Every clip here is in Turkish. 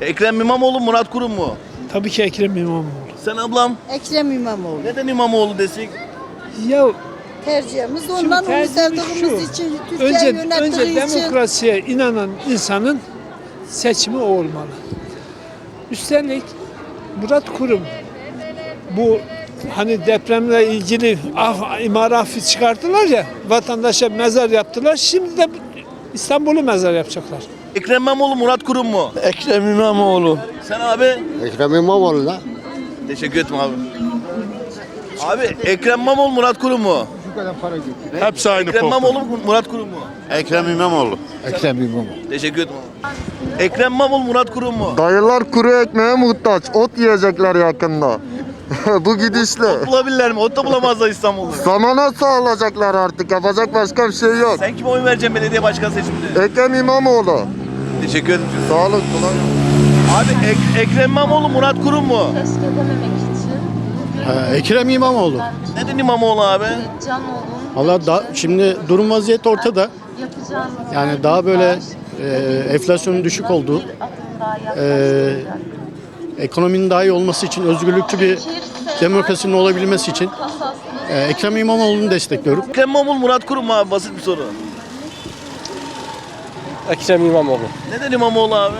Ekrem İmamoğlu, Murat Kurum mu? Tabii ki Ekrem İmamoğlu. Sen ablam Ekrem İmamoğlu. neden İmamoğlu desek? Ya Tercihimiz ondan onu tercihimiz sevdiğimiz şu. için, Türkiye'yi önce yönettiği önce için. demokrasiye inanan insanın seçimi o olmalı. Üstelik Murat Kurum bu hani depremle ilgili af, imar affi çıkarttılar ya vatandaşa mezar yaptılar. Şimdi de İstanbul'u mezar yapacaklar. Ekrem İmamoğlu, Murat Kurum mu? Ekrem İmamoğlu. Sen abi? Ekrem İmamoğlu da. Teşekkür ederim abi. Abi Ekrem İmamoğlu, Murat Kurum mu? Hepsi aynı Ekrem. İmamoğlu, Murat Kurum mu? Ekrem İmamoğlu. Ekrem İmamoğlu. Teşekkür ederim abi. Ekrem İmamoğlu, Murat Kurum mu? Dayılar kuru ekmeğe muhtaç. Ot yiyecekler yakında. Bu gidişle. Bulabilirler mi? Ot da bulamazlar İstanbul'da. Zamana sağlayacaklar artık. Yapacak başka bir şey yok. Sen kime oy vereceksin belediye başkan seçiminde? Ekrem İmamoğlu. Teşekkür ederim. Sağ olun. kolay. Abi Ek- Ekrem İmamoğlu, Murat Kurum mu? keşfedememek için Ekrem İmamoğlu. Neden İmamoğlu abi? Canoğlu'nun Valla da şimdi durum vaziyet ortada. yapacağımız Yani daha böyle e, enflasyonun düşük olduğu, bir adım daha e, ekonominin daha iyi olması için, özgürlükçü bir demokrasinin olabilmesi için e, Ekrem İmamoğlu'nu destekliyorum. Ekrem İmamoğlu, Murat Kurum mu abi? Basit bir soru. Ekrem İmamoğlu. Neden İmamoğlu abi?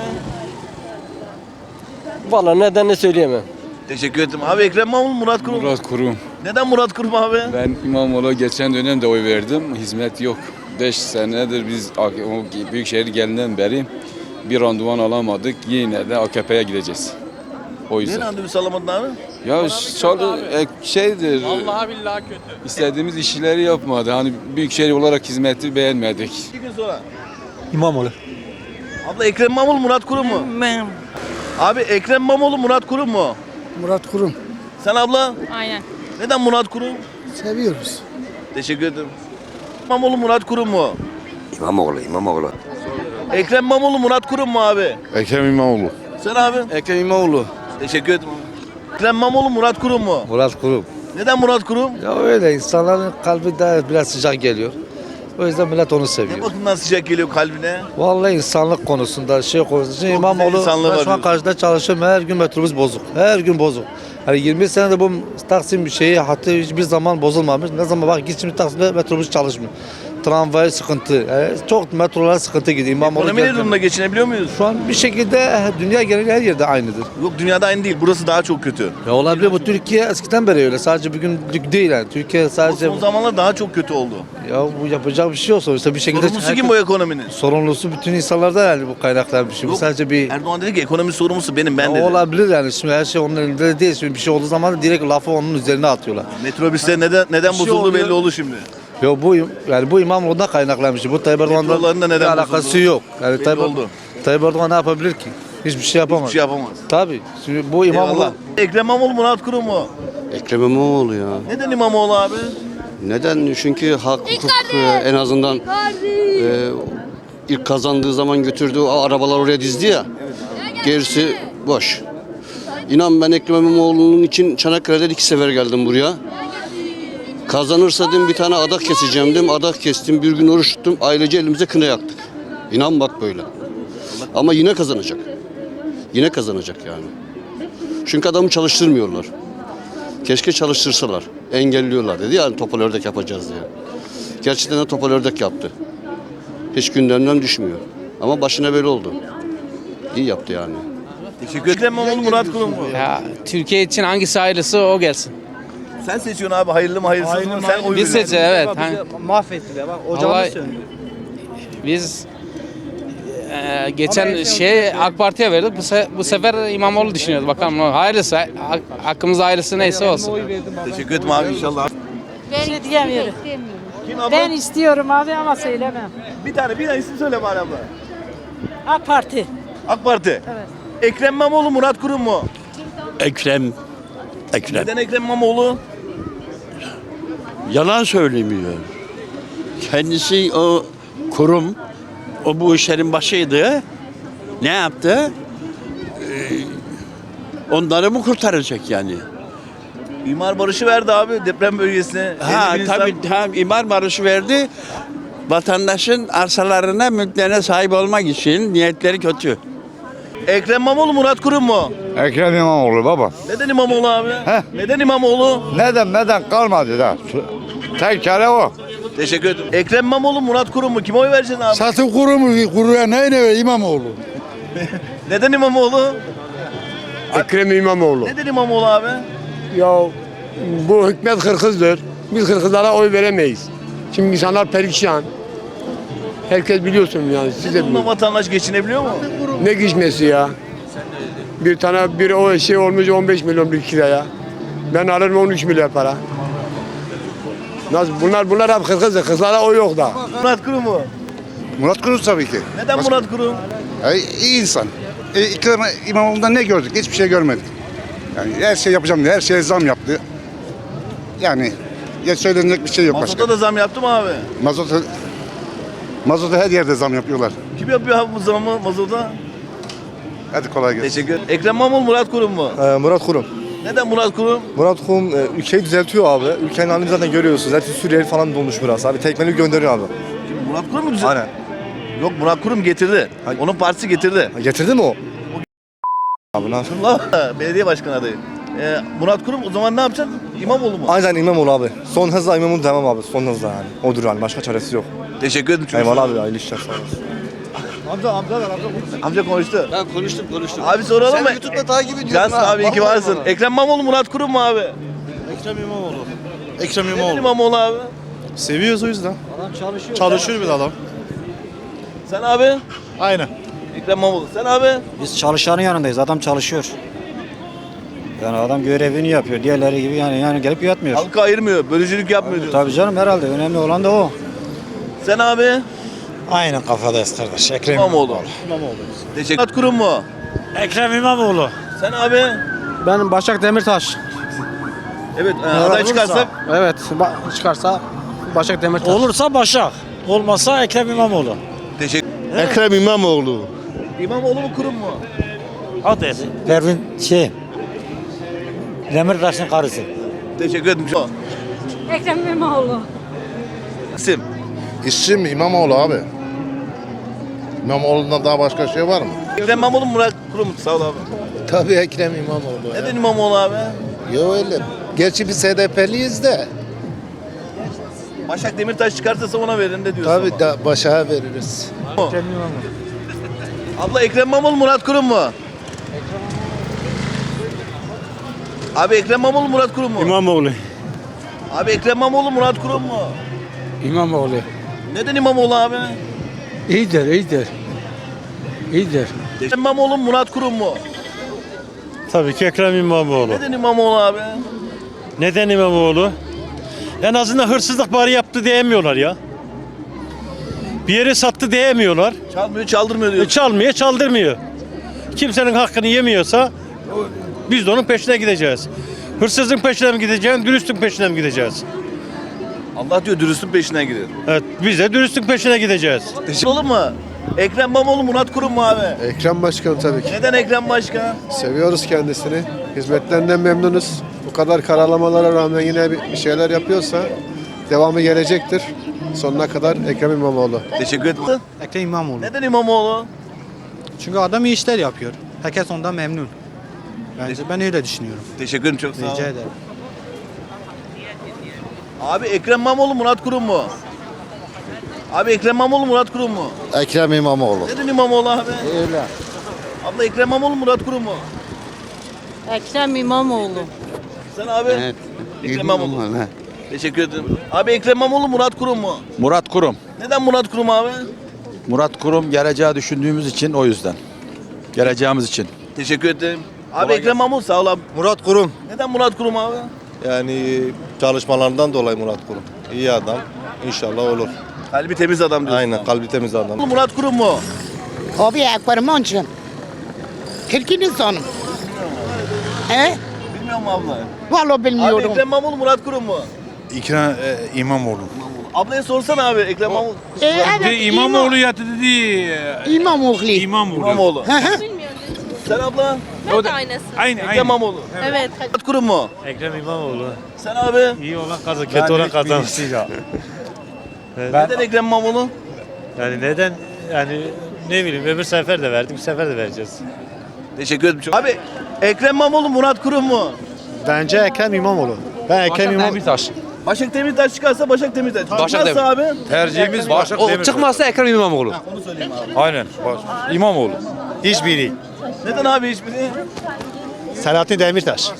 Valla nedenini söyleyemem. Teşekkür ederim. Abi Ekrem İmamoğlu, Murat Kurum. mu? Murat Kurum. Neden Murat Kurum abi? Ben İmamoğlu'na geçen dönem de oy verdim. Hizmet yok. 5 senedir biz o Büyükşehir gelinden beri bir randıman alamadık. Yine de AKP'ye gideceğiz. O yüzden. randevu alamadın abi? Ya çalı e, şeydir. Vallahi billahi kötü. İstediğimiz işleri yapmadı. Hani Büyükşehir olarak hizmeti beğenmedik. İki gün sonra. İmamoğlu. Abla Ekrem İmamoğlu, Murat Kurum mu? Abi Ekrem İmamoğlu, Murat Kurum mu? Murat Kurum. Sen abla? Aynen. Neden Murat Kurum? Seviyoruz. Teşekkür ederim. İmamoğlu, Murat Kurum mu? İmamoğlu, İmamoğlu. Ekrem İmamoğlu, Murat Kurum mu abi? Ekrem İmamoğlu. Sen abi? Ekrem İmamoğlu. Teşekkür ederim. Ekrem İmamoğlu, Murat Kurum mu? Murat Kurum. Neden Murat Kurum? Ya öyle insanların kalbi de biraz sıcak geliyor. O yüzden millet onu Ne seviyor. bakımdan sıcak geliyor kalbine? Vallahi insanlık konusunda, şey konusunda. İmamoğlu, insanlığı ben var şu an diyorsun. karşıda çalışıyorum. Her gün metrobüs bozuk. Her gün bozuk. Hani 20 senede bu Taksim bir şeyi hatta hiçbir zaman bozulmamış. Ne zaman bak git şimdi Taksim'de metrobüs çalışmıyor. Tramvay sıkıntı. Yani çok metrolar sıkıntı gidiyor. İmamoğlu Ekonomi ne geldi. durumda geçinebiliyor muyuz? Şu an bir şekilde dünya geneli her yerde aynıdır. Yok dünyada aynı değil. Burası daha çok kötü. Ya olabilir bu Türkiye eskiden beri öyle. Sadece bugünlük değil yani. Türkiye sadece Son zamanlar daha çok kötü oldu. ya bu yapacak bir şey yok sonuçta bir şekilde Sorumlusu kim bu ekonominin? sorumlusu bütün insanlardan yani bu kaynaklanmış. Şimdi Yok, sadece bir Erdoğan dedi ki ekonomi sorumlusu benim ben dedi. olabilir yani şimdi her şey onun elinde değil. Şimdi bir şey olduğu zaman direkt lafı onun üzerine atıyorlar. Metrobüsler neden neden Bir şey bozuldu oluyor. belli oldu şimdi. Yo bu yani bu İmamoğlu'ndan kaynaklanmış. Bu Tayyip Erdoğan'dan neden alakası bozuldu? yok. Yani Belli Tayyip, oldu. Tayyip Erdoğan ne yapabilir ki? Hiçbir şey yapamaz. Hiçbir şey yapamaz. Tabii. Şimdi bu İmamoğlu Eyvallah. Ekrem İmamoğlu Murat Kurum mu? Ekrem İmamoğlu ya. Neden İmamoğlu abi? Neden? Çünkü hak, hukuk e, en azından e, ilk kazandığı zaman götürdüğü arabalar oraya dizdi ya. Gerisi boş. İnan ben Ekrem İmamoğlu'nun için Çanakkale'den iki sefer geldim buraya. Kazanırsa dedim bir tane adak keseceğim dedim. Adak kestim. Bir gün oruç tuttum. Ailece elimize kına yaktık. İnan bak böyle. Ama yine kazanacak. Yine kazanacak yani. Çünkü adamı çalıştırmıyorlar. Keşke çalıştırsalar. Engelliyorlar dedi yani topal ördek yapacağız diye. Gerçekten de topal ördek yaptı. Hiç gündemden düşmüyor. Ama başına böyle oldu. İyi yaptı yani. Teşekkür ederim. Murat Kurum? Ya Türkiye için hangisi hayırlısı o gelsin. Sen seçiyorsun abi hayırlı mı hayırsız mı? Sen oy Biz veriyorsun. seçeceğiz evet. Ha- Mahvettiler bak Vallahi- Biz e, geçen şey AK Parti'ye verdik. Bu, se- bu sefer İmamoğlu düşünüyoruz. Bakalım hayırlısı. Hak- Hakkımızda hayırlısı neyse olsun. Teşekkür ederim abi inşallah. Ben şey diyemiyorum. Kim abla? Ben istiyorum abi ama söylemem. Bir tane bir tane isim söyle bari abla. AK Parti. AK Parti. Evet. Ekrem İmamoğlu Murat Kurum mu? Ekrem, Ekrem. Neden Ekrem İmamoğlu? Yalan söylemiyor. Kendisi o kurum, o bu işlerin başıydı. Ne yaptı? Ee, onları mı kurtaracak yani? İmar barışı verdi abi deprem bölgesine. Ha 50 bin insan- tabii tam imar barışı verdi. Vatandaşın arsalarına, mülklerine sahip olmak için niyetleri kötü. Ekrem İmamoğlu Murat Kurum mu? Ekrem İmamoğlu baba. Neden İmamoğlu abi? Heh. Neden İmamoğlu? Neden neden kalmadı da. Tek kere o. Teşekkür ederim. Ekrem İmamoğlu Murat Kurum mu? Kime oy vereceksin abi? Satın kuru mu? Kuruya ne ne İmamoğlu? Neden İmamoğlu? Ekrem İmamoğlu. Neden İmamoğlu abi? Ya bu hükümet kırkızdır. Biz kırkızlara oy veremeyiz. Şimdi insanlar perişan. Herkes biliyorsun yani siz de Bununla biliyorsunuz. vatandaş geçinebiliyor mu? Ne geçmesi ya? Bir tane bir o şey olmuş 15 milyon bir kiraya. Ben alırım 13 milyon para. Nasıl bunlar bunlar hep kırkızdır. Kızlara o yok da. Murat Kurum mu? Murat Kurum tabii ki. Neden Murat Kurum? Yani iyi insan. E, İkrem İmamoğlu'ndan ne gördük? Hiçbir şey görmedik. Yani her şey yapacağım diye her şeye zam yaptı. Yani ya söylenecek bir şey yok başka. Mazota da zam yaptı mı abi? Mazota, mazota her yerde zam yapıyorlar. Kim yapıyor abi bu zamı mazota? Hadi kolay gelsin. Teşekkür. Ekrem İmamoğlu Murat Kurum mu? Murat Kurum. Neden Murat Kurum? Murat Kurum e, ülkeyi düzeltiyor abi. Ülkenin halini zaten görüyorsunuz. Hepsi Suriyeli falan dolmuş biraz abi. Tekmeli gönderiyor abi. Murat Kurum mu güzel? Aynen. Yok Murat Kurum getirdi. Onun partisi getirdi. Ha, Getirdi mi o? Abi ne? Allah belediye başkanı adayı. Ee, Murat Kurum o zaman ne yapacak? İmamoğlu mu? Aynen İmamoğlu abi. Son hızla İmamoğlu demem abi. Son hızla yani. Odur yani. Başka çaresi yok. Teşekkür ederim. Eyvallah abi. Hayırlı işler sağ olasın. Amca konuştu. Ben konuştum konuştum. Abi soralım Sen mı? YouTube'da takip ediyorsun Cansın ha. abi iyi ki Vallahi varsın. bana. Ekrem İmamoğlu Murat Kurum mu abi? Ekrem İmamoğlu. Ekrem Neden İmamoğlu abi? Seviyoruz o yüzden. Adam çalışıyor. Çalışıyor bir de adam. Sen abi? Aynen. Ekrem İmamoğlu. Sen abi? Biz çalışanın yanındayız. Adam çalışıyor. Yani adam görevini yapıyor. Diğerleri gibi yani yani gelip yatmıyor. Halka ayırmıyor. Bölücülük yapmıyor. Tabii canım herhalde. Önemli olan da o. Sen abi? Aynen kafadayız kardeş. Ekrem İmamoğlu. Teşekkür Murat Kurum mu? Ekrem İmamoğlu. Sen abi? Ben Başak Demirtaş. Evet e, aday çıkarsak Evet çıkarsa Başak Demirtaş. Olursa Başak. Olmazsa Ekrem İmamoğlu. teşekkür Ekrem İmamoğlu. İmamoğlu mu kurum mu? Adres. Pervin şey. Demirtaş'ın karısı. Teşekkür ederim. Ekrem İmamoğlu. İsim. İsim İmamoğlu abi. İmamoğlu'ndan daha başka şey var mı? Ekrem İmamoğlu mu Murat Kurum mu? Sağ ol abi. Tabii Ekrem İmamoğlu. Neden İmamoğlu abi? Yo öyle. Gerçi biz HDP'liyiz de. Başak Demirtaş çıkarsa ona verin de diyorsun Tabii ama. da başa veririz. Abla Ekrem İmamoğlu Murat Kurum mu? Abi Ekrem İmamoğlu Murat Kurum mu? İmamoğlu. Abi Ekrem İmamoğlu Murat Kurum mu? İmamoğlu. Neden İmamoğlu abi? İyidir, iyidir. İyidir. İmamoğlu Murat Kurum mu? Tabii ki Ekrem İmamoğlu. Neden İmamoğlu abi? Neden İmamoğlu? En azından hırsızlık bari yaptı diyemiyorlar ya. Bir yeri sattı diyemiyorlar. Çalmıyor çaldırmıyor E, diyor. çalmıyor, çaldırmıyor. Kimsenin hakkını yemiyorsa biz de onun peşine gideceğiz. Hırsızın peşine mi gideceğiz, dürüstlük peşine mi gideceğiz? Allah diyor dürüstlün peşinden gidiyor. Evet, biz de dürüstlük peşine gideceğiz. Teşekkür olur mu? Ekrem İmamoğlu Murat Kurum mu abi? Ekrem Başkan tabii ki. Neden Ekrem Başkan? Seviyoruz kendisini. Hizmetlerinden memnunuz. Bu kadar karalamalara rağmen yine bir bir şeyler yapıyorsa devamı gelecektir. Sonuna kadar Ekrem İmamoğlu. Teşekkür ederim. Ekrem İmamoğlu. Neden İmamoğlu? Çünkü adam iyi işler yapıyor. Herkes ondan memnun. Bence ben öyle düşünüyorum. Teşekkür ederim çok sağ ol. ederim. Abi Ekrem İmamoğlu Murat Kurum mu? Abi Ekrem İmamoğlu Murat Kurum mu? Ekrem İmamoğlu. Neden İmamoğlu abi? Öyle. Abla Ekrem İmamoğlu Murat Kurum mu? Ekrem İmamoğlu. Sen abi? Ekrem İmamoğlu. Teşekkür ederim. Abi Ekrem İmamoğlu Murat Kurum mu? Murat Kurum. Neden Murat Kurum abi? Murat Kurum geleceği düşündüğümüz için o yüzden. Geleceğimiz için. Teşekkür ederim. Abi Ekrem İmamoğlu sağ ol abi. Murat Kurum. Neden Murat Kurum abi? Yani çalışmalarından dolayı Murat Kurum. İyi adam. İnşallah olur. Kalbi temiz adam diyorsun. Aynen kalbi temiz adam. Murat Kurum mu? Abi Ekrem Onçun. Kirkin insanım. He? Bilmiyorum abla. Vallahi Abi bilmiyorum. Ekrem İmamoğlu Murat Kurum mu? İkrem İmamoğlu. Ablaya sorsana abi Ekrem İmamoğlu. E, evet, İmamoğlu ya dedi. İmamoğlu. İmamoğlu. İmamoğlu. Hı hı. Sen abla? Ben de aynısı. Aynı Ekrem İmamoğlu. Evet. Murat Kurum mu? Ekrem İmamoğlu. Sen abi? İyi olan kazan, kötü olan kazansın. Neden Ekrem İmamoğlu? Yani neden yani ne bileyim öbür sefer de verdik bu sefer de vereceğiz. Teşekkür ederim çok. Abi Ekrem İmamoğlu Murat Kurum mu? Bence Ekrem İmamoğlu. Ben Ekrem İmamoğlu. Demirtaş. Başak Demirtaş çıkarsa Başak Demirtaş. Başak Çıkmazsa Demir- abi. Tercihimiz O çıkmazsa Ekrem İmamoğlu. Onu söyleyeyim abi. Aynen. İmamoğlu. Hiçbiri. Neden abi hiçbiri? Selahattin Demirtaş.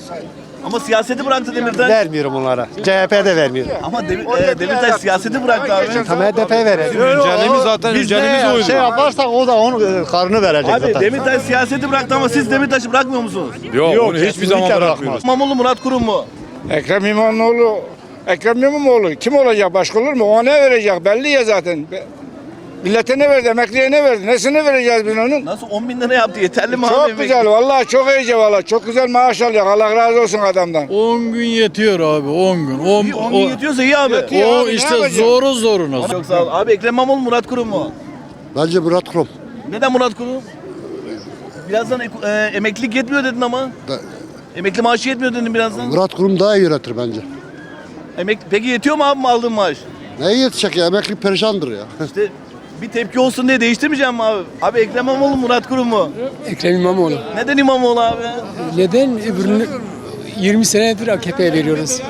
Ama siyaseti bıraktı Demirtaş. Vermiyorum onlara. CHP'de vermiyorum. Ama Demir, e, Demirtaş siyaseti bıraktı abi. Tam HDP verelim. Öncelimiz zaten öncelimiz oydu. Şey yaparsak o da onun karnını verecek Abi Demirtaş siyaseti bıraktı ama siz Demirtaş'ı bırakmıyor musunuz? Yok, onu hiçbir zaman bırakmıyoruz. İmamoğlu Murat Kurum mu? Ekrem İmamoğlu Ekrem İmamoğlu kim olacak başka olur mu? O ne verecek belli ya zaten. Millete ne verdi, emekliye ne verdi, nesine vereceğiz biz onun? Nasıl 10 bin lira yaptı yeterli mi abi? Çok emekli? güzel vallahi çok iyice vallahi çok güzel maaş alacak Allah razı olsun adamdan. 10 gün yetiyor abi 10 gün. 10, İyi, 10 bin yetiyorsa iyi abi. Yetiyor. o abi, ne işte zoru zoruna. Çok sağ ol. Abi Ekrem İmamoğlu Murat Kurum mu? Bence Murat Kurum. Neden Murat Kurum? Birazdan ek- e, emeklilik yetmiyor dedin ama. Emekli maaşı yetmiyor dedin birazdan. Murat Kurum daha iyi yönetir bence. Emek Peki yetiyor mu abi aldığın maaş? Ne yetecek ya? Emekli perişandır ya. İşte bir tepki olsun diye değiştirmeyeceğim mi abi? Abi Ekrem İmamoğlu Murat Kurum mu? Ekrem İmamoğlu. Neden İmamoğlu abi? Neden öbürünü 20 senedir AKP'ye veriyoruz.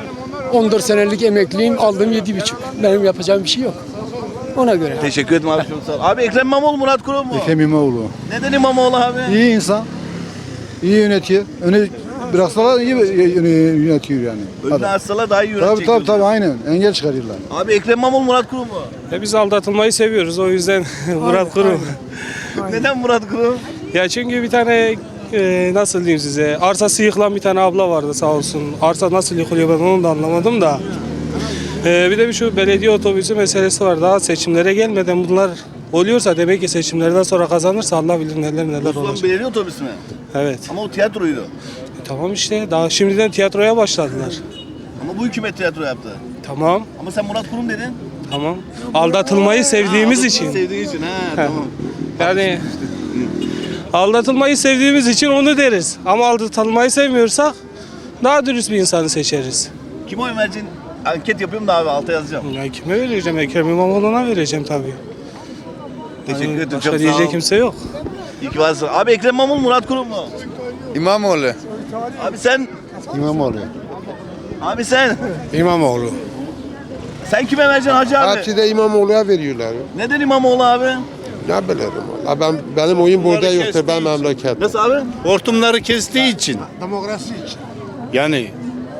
14 senelik emekliyim aldım 7,5. Benim yapacağım bir şey yok. Ona göre. Teşekkür ederim abi çok sağ ol. Abi Ekrem İmamoğlu Murat Kurum mu? İmamoğlu. Neden İmamoğlu abi? İyi insan. İyi yönetiyor. Öne bıraksalar iyi yönetiyor yani. Önüne açsalar daha iyi yönetecek. diyorsun. aynen. Engel çıkarıyorlar. Abi Ekrem İmamoğlu Murat Kurum mu? Ya biz aldatılmayı seviyoruz o yüzden Murat Kurum. Neden Murat Kurum? Ya çünkü bir tane e, nasıl diyeyim size arsası yıkılan bir tane abla vardı sağ olsun. Arsa nasıl yıkılıyor ben onu da anlamadım da. E, bir de bir şu belediye otobüsü meselesi var. Daha seçimlere gelmeden bunlar oluyorsa demek ki seçimlerden sonra kazanırsa Allah bilir neler neler Ulan olacak. belediye otobüsü mü? Evet. Ama o tiyatroydu. Tamam işte daha şimdiden tiyatroya başladılar. Ama bu hükümet tiyatro yaptı. Tamam. Ama sen Murat Kurum dedin. Tamam. Aldatılmayı sevdiğimiz Ha, için. Sevdiği için. Ha, tamam. Yani aldatılmayı sevdiğimiz için onu deriz. Ama aldatılmayı sevmiyorsak daha dürüst bir insanı seçeriz. Kime oy vereceksin? Anket yapıyorum da abi alta yazacağım. Ya kime vereceğim? Ekrem İmamoğlu'na vereceğim tabii. Teşekkür ederim. Başka Çok sağ diyecek ol. kimse yok. İyi ki varsın. Abi Ekrem İmamoğlu Murat Kurum mu? İmamoğlu. Abi sen, İmamoğlu. abi sen. İmamoğlu. Sen kime vereceksin hacı abi? de İmamoğlu'ya veriyorlar. Neden İmamoğlu abi? Ne bilirim. valla. Ben, benim oyun burada yoktur. Ben memleket. Nasıl abi? Hortumları kestiği için. Demokrasi için. Yani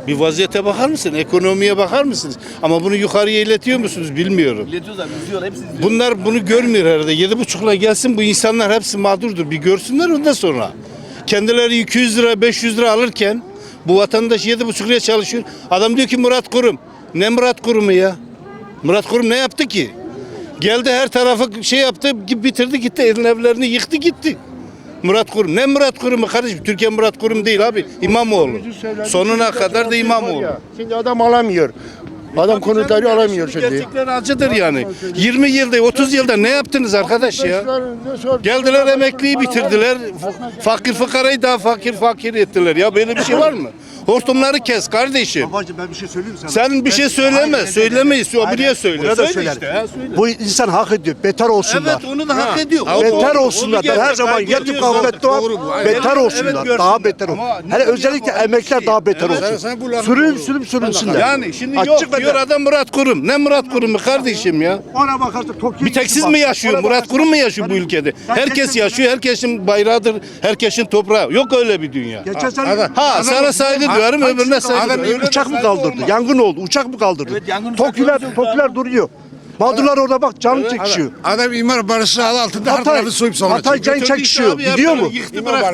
bir vaziyete bakar mısın? Ekonomiye bakar mısınız? Ama bunu yukarıya iletiyor musunuz bilmiyorum. İletiyoruz abi. İzliyor. Hepsi izliyor. Bunlar bunu görmüyor herhalde. Yedi buçukla gelsin bu insanlar hepsi mağdurdur. Bir görsünler ondan sonra. Kendileri 200 lira 500 lira alırken bu vatandaş yedi buçuk liraya çalışıyor. Adam diyor ki Murat Kurum. Ne Murat Kurum'u ya? Murat Kurum ne yaptı ki? Geldi her tarafı şey yaptı bitirdi gitti evlerini yıktı gitti. Murat Kurum. Ne Murat Kurum'u kardeşim? Türkiye Murat Kurum değil abi. İmamoğlu. Sonuna kadar da İmamoğlu. Şimdi adam alamıyor. Adam konutları alamıyor şimdi. Gerçekler acıdır yani. 20 yılda 30 yılda ne yaptınız arkadaş ya? Geldiler emekliyi bitirdiler. Fakir fukarayı daha fakir fakir ettiler. Ya böyle bir şey var mı? Hortumları kes kardeşim. Babacım ben bir şey söyleyeyim sana. Sen bir şey söyleme. Söylemeyiz. O biliyor söyle. Burada Söyle söyler. işte. ha, söyle. Bu insan hak ediyor. Beter olsunlar. Evet onu da hak ediyor. O beter doğru. olsunlar. Onu Ben her zaman kahve Doğru bu. Aynen. Beter Evet, olsunlar. evet, daha görsünler. beter Ama olsun. ne Hele diyor özellikle emekler daha beter Evet, olsun. sen bu lafı Sürüm doğru. sürüm sürünsünler. Yani şimdi Açık yok ve diyor net. adam Murat Kurum. Ne Murat Kurum'u kardeşim ya? Ona bakarsan Tokyo Bir tek siz mi yaşıyor? Murat Kurum mu yaşıyor bu ülkede? Herkes yaşıyor. Herkesin bayrağıdır. Herkesin toprağı. Yok öyle bir dünya. Geçen sene Ha sana saygı duyarım öbürüne Adam duyarım. uçak mı kaldırdı? Yangın oldu. Uçak mı kaldırdı? Evet, yangın uçak Tokyo'lar, gördüm. Tokyo'lar duruyor. Mağdurlar orada bak canı çekişiyor. Adam imar barışı adı altında Hatay, Hatay can Götürdü çekişiyor. işte abi ya, Gidiyor mu?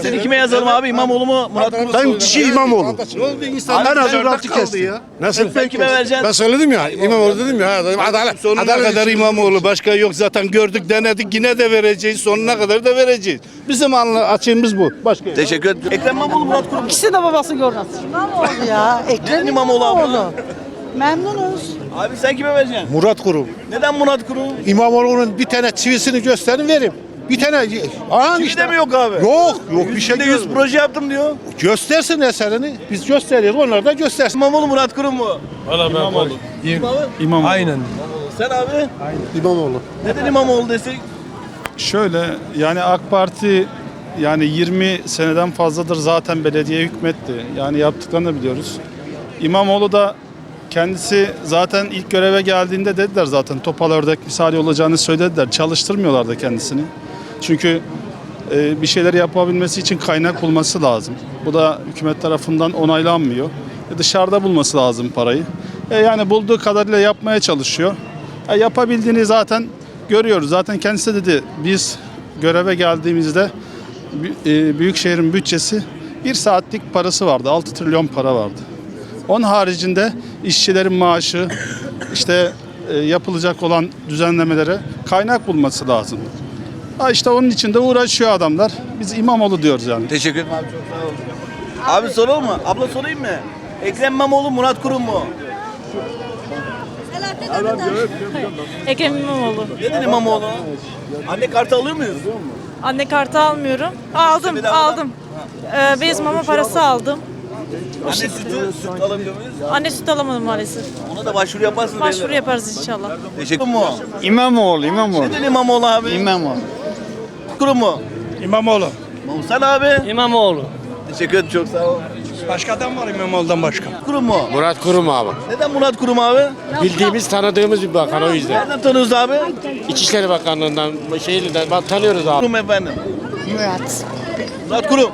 Seni kime yazalım abi? İmamoğlu mu? Murat Kurum mu? Ben kişi İmamoğlu. Ne oldu insanlar? Rahatı kaldı kestim. ya. Nasıl? Sen kime vereceksin? Ben söyledim ya İmamoğlu dedim ya. Adalet. Sonuna Adalet kadar İmamoğlu başka yok zaten gördük denedik yine de vereceğiz sonuna kadar da vereceğiz. Bizim anla açığımız bu. Başka Teşekkür ederim. Ekrem İmamoğlu Murat Kurum? İkisi de babası görmez. İmamoğlu ya. Neden İmamoğlu abla? Memnunuz. Abi sen kime vereceksin? Murat Kurum. Neden Murat Kurum? İmamoğlu'nun bir tane çivisini gösterin verin. Bir tane. Aa Kimi de mi yok abi? Yok yok bir şey Yüzde yüz proje yaptım diyor. Göstersin eserini. Biz gösteriyoruz. Onlar da göstersin. İmamoğlu Murat Kurum mu? Valla ben İmam abi. Aynen. Sen abi? İmamoğlu. Neden İmamoğlu desek? Şöyle yani AK Parti yani 20 seneden fazladır zaten belediye hükmetti. Yani yaptıklarını biliyoruz. İmamoğlu da kendisi zaten ilk göreve geldiğinde dediler zaten topal ördek misali olacağını söylediler. Çalıştırmıyorlar da kendisini. Çünkü e, bir şeyler yapabilmesi için kaynak bulması lazım. Bu da hükümet tarafından onaylanmıyor. E, dışarıda bulması lazım parayı. E, yani bulduğu kadarıyla yapmaya çalışıyor. E, yapabildiğini zaten görüyoruz. Zaten kendisi dedi biz göreve geldiğimizde e, Büyükşehir'in bütçesi bir saatlik parası vardı. 6 trilyon para vardı. Onun haricinde işçilerin maaşı, işte e, yapılacak olan düzenlemelere kaynak bulması lazım. Ha işte onun için de uğraşıyor adamlar. Biz İmamoğlu diyoruz yani. Teşekkür ederim abi çok sağ ol. Abi soralım mı? Abla sorayım mı? Ekrem İmamoğlu, Murat Kurum mu? Ekrem İmamoğlu. Neden İmamoğlu? Anne kartı alıyor muyuz? Anne kartı almıyorum. Aldım, aldım. Ee, bez mama parası aldım. Anne sütü, süt alabiliyor muyuz? Anne süt alamadım maalesef. Ona da başvuru yaparsınız. Başvuru yaparız inşallah. Teşekkür mu? İmamoğlu, İmamoğlu. Neden İmamoğlu abi? İmamoğlu. Kurum mu? İmamoğlu. İmamoğlu. Sen abi? İmamoğlu. Teşekkür ederim çok sağ ol. Başka adam var İmamoğlu'dan başka. Kurum mu? Murat Kurum abi. Neden Murat Kurum abi? Bildiğimiz, tanıdığımız bir bakan o yüzden. Nereden tanıyoruz abi? İçişleri Bakanlığı'ndan, şeyinden tanıyoruz abi. Kurum efendim. Murat. Murat Kurum.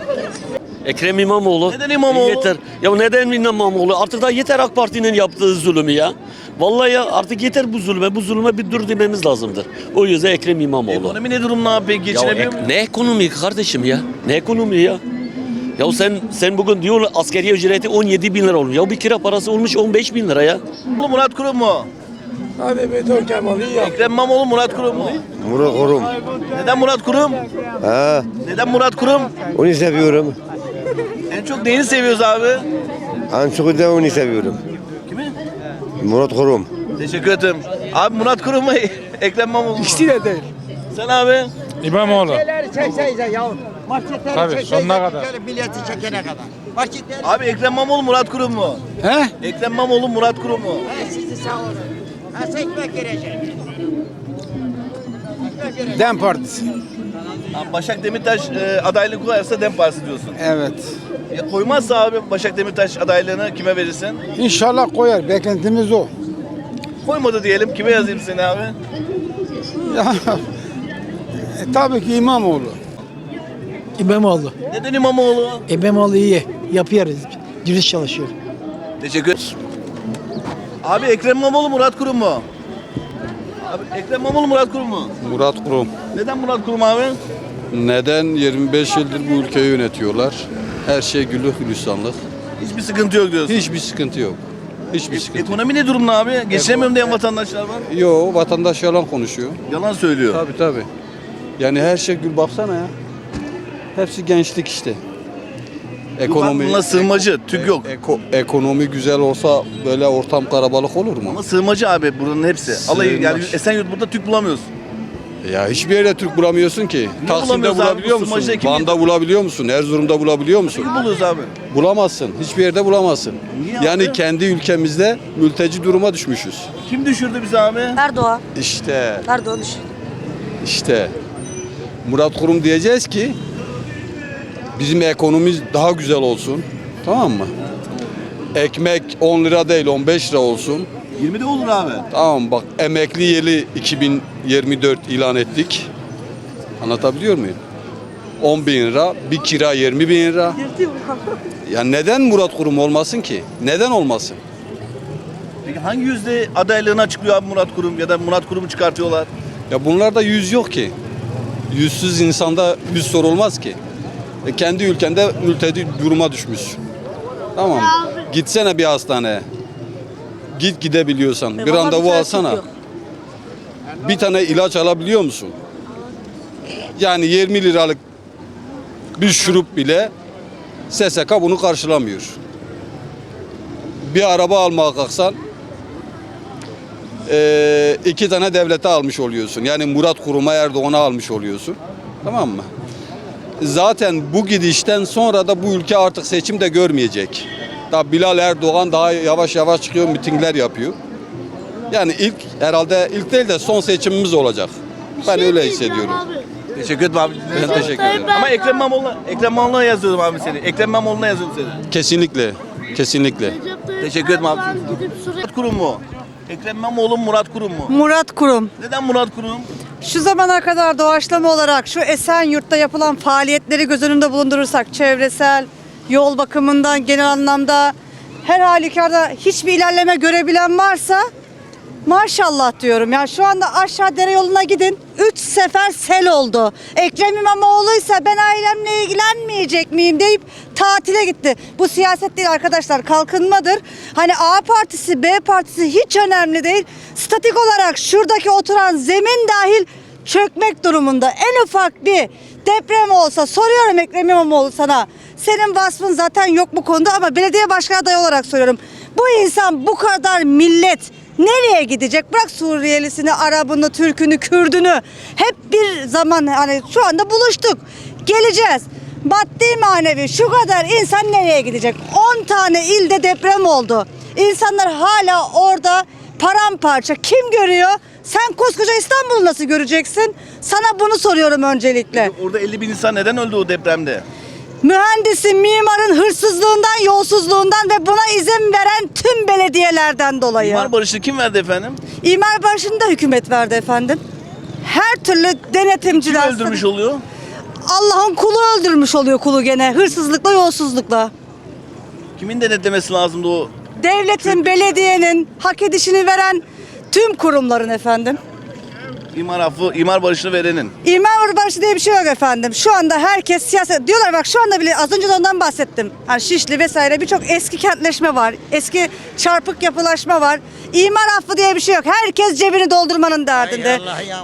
Ekrem İmamoğlu. Neden İmamoğlu? Yeter. Ya neden İmamoğlu? Artık da yeter AK Parti'nin yaptığı zulümü ya. Vallahi ya artık yeter bu zulme. Bu zulme bir dur dememiz lazımdır. O yüzden Ekrem İmamoğlu. Ekonomi ne durumda abi Geçinebiliyor ek- ne ekonomi kardeşim ya? Ne ekonomi ya? Ya sen sen bugün diyor askeri ücreti 17 bin lira olmuş. Ya bir kira parası olmuş 15 bin lira ya. Murat Kurum mu? Hadi Beton Kemal'i yap. Ekrem İmamoğlu, Murat Kurum mu? Murat Kurum. Neden Murat Kurum? Ha, Neden Murat Kurum? onu seviyorum. En çok neyini seviyoruz abi? En çok da onu seviyorum. Kimi? Murat Kurum. Teşekkür ederim. Abi Murat Kurum mu? Ekrem İmamoğlu mu? İkisi de değil. Sen abi? İmamoğlu. Çeksenize ya. Tabii sonuna kadar. Milleti çekene kadar. Marketleri Abi Ekrem İmamoğlu, Murat Kurum mu? He? Ekrem İmamoğlu, Murat Kurum mu? sizi sağ olun. Ha ekmek verecek. Dem Partisi. Başak Demirtaş e, adaylığını koyarsa Dem Partisi diyorsun. Evet. Ya koymazsa abi Başak Demirtaş adaylığını kime verirsin? İnşallah koyar. Beklentimiz o. Koymadı diyelim. Kime yazayım seni abi? Ya, e, tabii ki İmamoğlu. İmamoğlu. Neden İmamoğlu? İmamoğlu iyi. Yapıyoruz. Dürüst çalışıyor. Teşekkür. Abi Ekrem İmamoğlu, Murat Kurum mu? Abi Ekrem İmamoğlu, Murat Kurum mu? Murat Kurum. Neden Murat Kurum abi? Neden 25 yıldır bu ülkeyi yönetiyorlar? Her şey güllük gülistanlık. Hiçbir sıkıntı yok diyorsun. Hiçbir sıkıntı yok. Hiçbir sıkıntı yok. Ekonomi ne durumda abi? Geçinemiyorum diyen vatandaşlar var. Yo vatandaş yalan konuşuyor. Yalan söylüyor. Tabii tabii. Yani her şey gül baksana ya. Hepsi gençlik işte. Ekonomi Bunlar sığınmacı, Türk yok. Eko- ekonomi güzel olsa böyle ortam karabalık olur mu? Ama sığınmacı abi buranın hepsi. Alayı yani Sığınmacı. Esenyurt burada Türk bulamıyorsun. Ya hiçbir yerde Türk bulamıyorsun ki. Taksim'de bulamıyoruz abi? bulabiliyor Bu musun? sığınmacıda kim Van'da bulabiliyor musun? Erzurum'da bulabiliyor musun? Kim buluyoruz abi? Bulamazsın. Hiçbir yerde bulamazsın. Niye yani abi? kendi ülkemizde mülteci duruma düşmüşüz. Kim düşürdü bizi abi? Erdoğan. İşte, Erdoğan düşün. işte. Murat Kurum diyeceğiz ki bizim ekonomimiz daha güzel olsun. Tamam mı? Ekmek 10 lira değil 15 lira olsun. 20 de olur abi. Tamam bak emekli yılı 2024 ilan ettik. Anlatabiliyor muyum? 10 bin lira, bir kira 20 bin lira. Ya neden Murat Kurum olmasın ki? Neden olmasın? Peki hangi yüzde adaylığını açıklıyor abi Murat Kurum ya da Murat Kurum'u çıkartıyorlar? Ya bunlarda yüz yok ki. Yüzsüz insanda yüz sorulmaz ki. E kendi ülkende mülteci duruma düşmüş. Tamam mı? Gitsene bir hastaneye. Git gidebiliyorsan. Bir randevu alsana. Bir tane ilaç alabiliyor musun? Yani 20 liralık bir şurup bile SSK bunu karşılamıyor. Bir araba almaya kalksan eee, iki tane devlete almış oluyorsun. Yani Murat Kurum'a Erdoğan'a almış oluyorsun. Tamam mı? Zaten bu gidişten sonra da bu ülke artık seçim de görmeyecek. Daha Bilal Erdoğan daha yavaş yavaş çıkıyor, mitingler yapıyor. Yani ilk herhalde ilk değil de son seçimimiz olacak. Ben öyle hissediyorum. Teşekkür ederim abi. Ben teşekkür ederim. Ama Ekrem İmamoğlu'na, Ekrem İmamoğlu'na yazıyordum abi seni. Ekrem İmamoğlu'na yazıyordum seni. Kesinlikle. Kesinlikle. Teşekkür ederim abi. Kurum mu? Ekrem İmamoğlu mu, Murat Kurum mu? Murat Kurum. Neden Murat Kurum? Şu zamana kadar doğaçlama olarak şu Esenyurt'ta yapılan faaliyetleri göz önünde bulundurursak çevresel, yol bakımından genel anlamda her halükarda hiçbir ilerleme görebilen varsa maşallah diyorum. Ya şu anda aşağı dere yoluna gidin. Üç sefer sel oldu. Ekrem İmamoğlu'ysa ben ailemle ilgilenmeyecek miyim deyip tatile gitti. Bu siyaset değil arkadaşlar kalkınmadır. Hani A partisi B partisi hiç önemli değil. Statik olarak şuradaki oturan zemin dahil çökmek durumunda. En ufak bir deprem olsa soruyorum Ekrem İmamoğlu sana. Senin vasfın zaten yok bu konuda ama belediye başkan adayı olarak soruyorum. Bu insan bu kadar millet nereye gidecek? Bırak Suriyelisini, Arabını, Türkünü, Kürdünü. Hep bir zaman hani şu anda buluştuk. Geleceğiz. Maddi manevi şu kadar insan nereye gidecek? 10 tane ilde deprem oldu. İnsanlar hala orada paramparça. Kim görüyor? Sen koskoca İstanbul'u nasıl göreceksin? Sana bunu soruyorum öncelikle. Orada 50 bin insan neden öldü o depremde? Mühendisin, mimarın hırsızlığından, yolsuzluğundan ve buna izin veren tüm belediyelerden dolayı. İmar barışı kim verdi efendim? İmar barışını da hükümet verdi efendim. Her türlü Kim denetimciler... öldürmüş oluyor? Allah'ın kulu öldürmüş oluyor kulu gene. Hırsızlıkla, yolsuzlukla. Kimin denetlemesi lazımdı o? Devletin, belediyenin hak edişini veren tüm kurumların efendim. İmar affı, imar barışını verenin. İmar barışı diye bir şey yok efendim. Şu anda herkes siyaset diyorlar bak şu anda bile az önce de ondan bahsettim. Hani Şişli vesaire birçok eski kentleşme var. Eski çarpık yapılaşma var. İmar affı diye bir şey yok. Herkes cebini doldurmanın derdinde.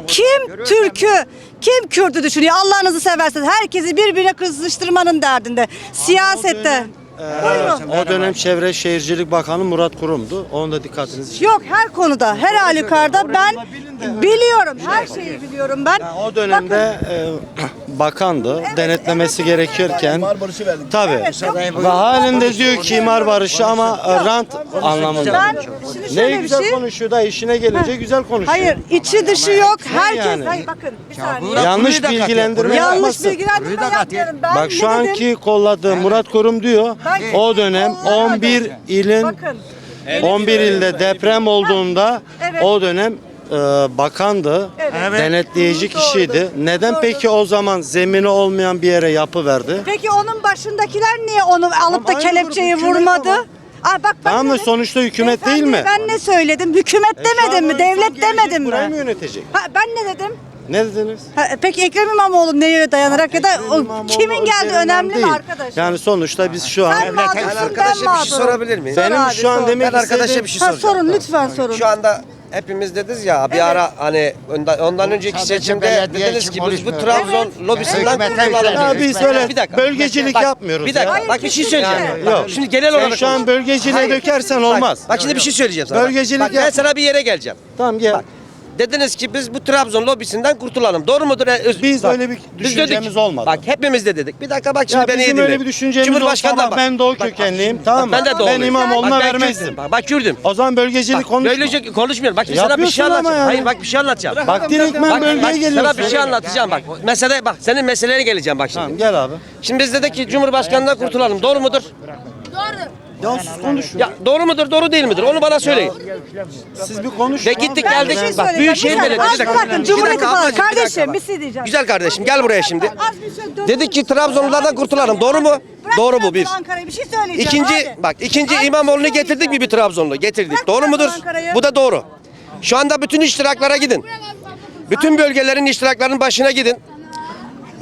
Kim Türk'ü, kim Kürt'ü düşünüyor? Allah'ınızı severseniz herkesi birbirine kızıştırmanın derdinde. Siyasette. Buyurun. O dönem Çevre Şehircilik Bakanı Murat Kurum'du. Onun da dikkatinizi çekti. Yok her konuda, her halükarda ben biliyorum. Her şeyi biliyorum ben. O dönemde e, bakandı. Denetlemesi gerekirken İmar barışı verdik. tabii. Evet, çok- Ve halen de diyor ki imar barışı ama rant anlamında. Ben şimdi Ne şöyle bir güzel şey. konuşuyor da işine gelince güzel konuşuyor. Hayır, içi dışı yok. Herkes, yani? hayır bakın bir saniye. Yanlış bilgilendirme Yanlış yapmasın. bilgilendirme yapmıyorum. Ben Bak şu ne dedim? anki kolladığı Murat Kurum diyor. Ben- O dönem Kollamadım. 11 ilin Bakın. 11 ilde deprem olduğunda Evet. o dönem e, bakandı. Evet. Denetleyici Doğrudur. kişiydi. Neden Doğrudur. peki o zaman zemini olmayan bir yere yapı verdi? Peki onun başındakiler niye onu alıp da aynı kelepçeyi grup, hükümet vurmadı? ama. Aa, bak, Tamam mı? Sonuçta hükümet değil mi? Ben ne söyledim? Hükümet E, demedim mi? Devlet demedim Burayı mı mi? yönetecek? Ha, ben ne dedim? Ne dediniz? Ha, peki Ekrem İmamoğlu neye dayanarak ya da Ekrem o, İmamoğlu kimin geldi üzerinden önemli değil. mi arkadaş? Yani sonuçta biz şu an Sen mağdursun ben arkadaşa bir mağdurum. şey sorabilir miyim? Sor benim abi, şu an sor. demek Ben arkadaşa istediğim bir şey Ha, soracağım. sorun lütfen sorun. Şu anda hepimiz dediniz ya bir ara hani ondan, ondan önceki seçimde dediniz ki biz bu Trabzon lobisinden kurtulalım. Ya dediniz. biz öyle Bir dakika. bölgecilik yapmıyoruz Bir dakika ya. bak bir şey söyleyeceğim. Yani, Bak, yok. Şimdi genel Sen olarak şu an konuş. bölgeciliğe Hayır. dökersen Bak, olmaz. Bak şimdi bir şey söyleyeceğim sana. Bölgecilik Bak ben yap. sana bir yere geleceğim. Tamam gel. Bak, Dediniz ki biz bu Trabzon lobisinden kurtulalım. Doğru mudur? E, öz- Biz bak, öyle bir biz düşüncemiz dedik. olmadı. Bak hepimiz de dedik. Bir dakika bak şimdi Ya beni bizim dinle. öyle bir düşüncemiz Cumhurbaşkanı olsa da bak, ben Doğu kökenliyim tamam mı? Ben de doğuluyum. Ben İmamoğlu'na Bak, ben vermezdim. Kürt'üm. Bak, bak Kürdüm. O zaman bölgecilik Bak, konuşma. böylece konuşmuyorum. Bak şimdi sana bir şey ama anlatacağım. yani. Hayır bak bir şey anlatacağım. Bak direkt ben bölgeye geliyorsun. sana bir şey anlatacağım bak. Mesele bak senin meselene geleceğim bak şimdi. Tamam gel abi. Şimdi biz dedik ki Cumhurbaşkanından kurtulalım. Doğru mudur? Ya sus konuş. Ya doğru mudur, doğru değil midir? Onu bana söyleyin. Siz bir konuşun. Ve gittik Ben geldik. bir şey Bak söyleyeceğim. Büyükşehir Bir Belediyesi. dakika, az bırakın, Cumhur İttifakı. ablacığım, bir dakika Kardeşim, bak. bir şey diyeceğim. Güzel kardeşim gel buraya şimdi. Az bir şey Dedik ki Trabzonlulardan kurtulalım. Doğru mu? Bırak Doğru bu Trabzon, bir. Ankara'yı bir şey söyleyeceğim. İkinci hadi. bak ikinci İmamoğlu'nu bir şey getirdik mi söyleyeceğim. bir Trabzonlu? Getirdik. Bırak Doğru Trabzon, mudur? Ankara'yı. Bu da doğru. Şu anda bütün iştiraklara gidin. Bütün bölgelerin iştiraklarının başına gidin.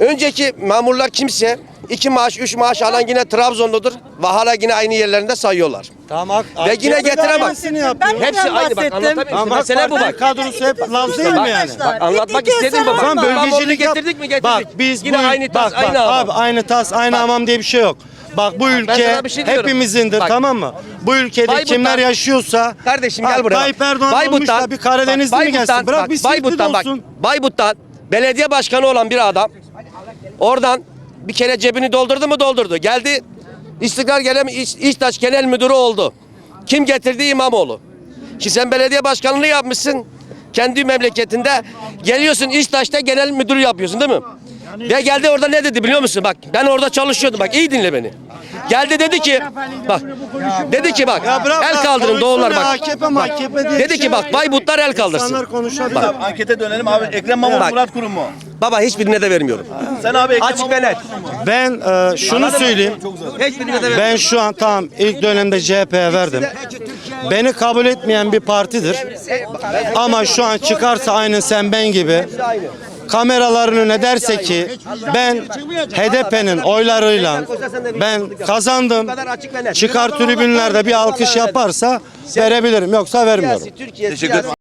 Önceki mamurlar kimse iki maaş, üç maaş alan yine Trabzonludur ve hala yine aynı yerlerinde sayıyorlar. Tamam. Ve yine getiren bak. Ben Hepsi neden aynı bak bahsettim? Ama işte. Mesele bu parti bak. kadrosu hep laf değil Bak, mi yani? Bak anlatmak iki istediğim bu. Bak, Tamam bölgecilik yap. getirdik mi getirdik. Bak biz yine bu aynı tas, bak, bak, aynı abi adam. aynı tas aynı hamam diye bir şey yok. Bak bu ülke sana bir şey diyorum. hepimizindir Bak. tamam mı? Bu ülkede Bayburt'tan- kimler yaşıyorsa Kardeşim Bak, gel buraya. Tayyip Erdoğan olmuş da bir Karadenizli bak, mi gelsin? Bayburt'tan- Bırak bak, bir Siirtli de Bayburt'tan bak. olsun. Bayburt'tan belediye başkanı olan bir adam oradan bir kere cebini doldurdu mu doldurdu. Geldi İstiklal Genel İş, İştaş Genel Müdürü oldu. Kim getirdi İmamoğlu. Ki sen belediye başkanlığı yapmışsın. kendi memleketinde geliyorsun İştaş'ta genel müdür yapıyorsun değil mi? Ve geldi orada ne dedi biliyor musun? Bak ben orada çalışıyordum bak iyi dinle beni. Geldi dedi ki bak dedi ki bak el kaldırın doğrular bak. Bak, Dedi ki bak Bayburtlar el kaldırsın. Abi ankete dönelim abi. Ekrem İmamoğlu, Bak. Murat Kurum mu? Baba hiçbirine de vermiyorum. Sen abi Ekrem Açık ve net. Ben e, şunu söyleyeyim. Hiçbirine de Ben şu an tamam ilk dönemde CHP'ye verdim. Beni kabul etmeyen bir partidir. Ama şu an çıkarsa aynı sen ben gibi kameraların önüne derse ki ben HDP'nin oylarıyla ben kazandım. Çıkar tribünlerde bir alkış yaparsa verebilirim. Yoksa vermiyorum. Teşekkür.